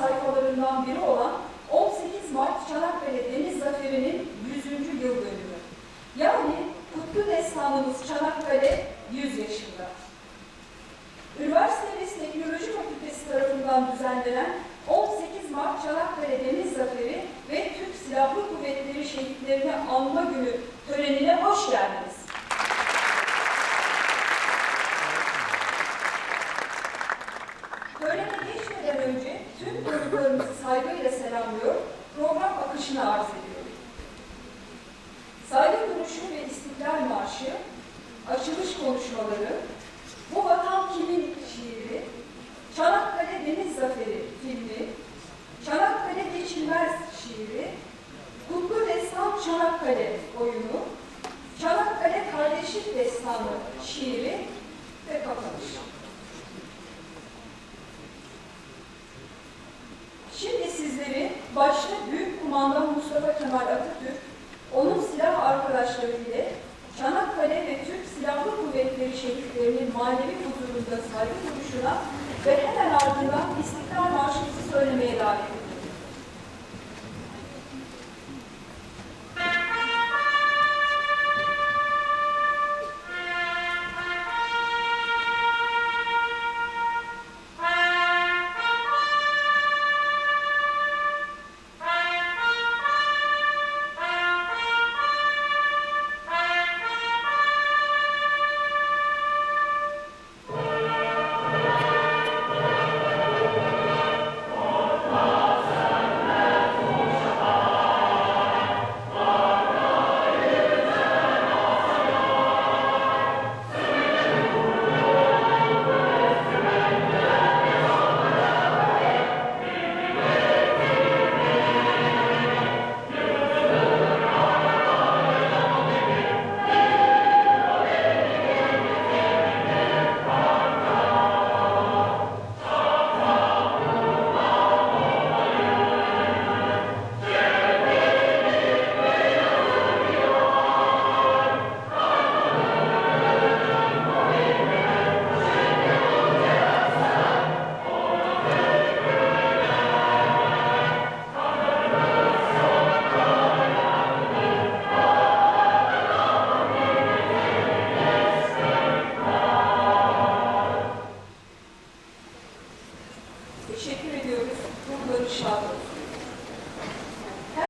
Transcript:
sayfalarından biri olan 18 Mart Çanakkale Deniz Zaferi'nin 100. yıl dönümü. Yani kutlu destanımız Çanakkale 100 yaşında. Üniversitemiz Teknoloji Fakültesi tarafından düzenlenen 18 Mart Çanakkale Deniz Zaferi ve Türk Silahlı Kuvvetleri şehitlerini anma günü törenine hoş geldiniz. Konuklarımızı saygıyla selamlıyor, program akışını arz ediyorum. Saygı duruşu ve İstiklal Marşı, açılış konuşmaları, Bu Vatan Kimin şiiri, Çanakkale Deniz Zaferi filmi, Çanakkale Geçilmez şiiri, Kutlu Destan Çanakkale oyunu, Çanakkale Kardeşlik Destanı şiiri ve kapanış. Şimdi sizleri başta Büyük Kumandan Mustafa Kemal Atatürk, onun silah arkadaşları ile Çanakkale ve Türk Silahlı Kuvvetleri şehitlerinin manevi huzurunda saygı duruşuna ve hemen ardından İstiklal Marşımızı söylemeye davet ediyorum. Teşekkür ediyoruz. Ruhları şad olsun.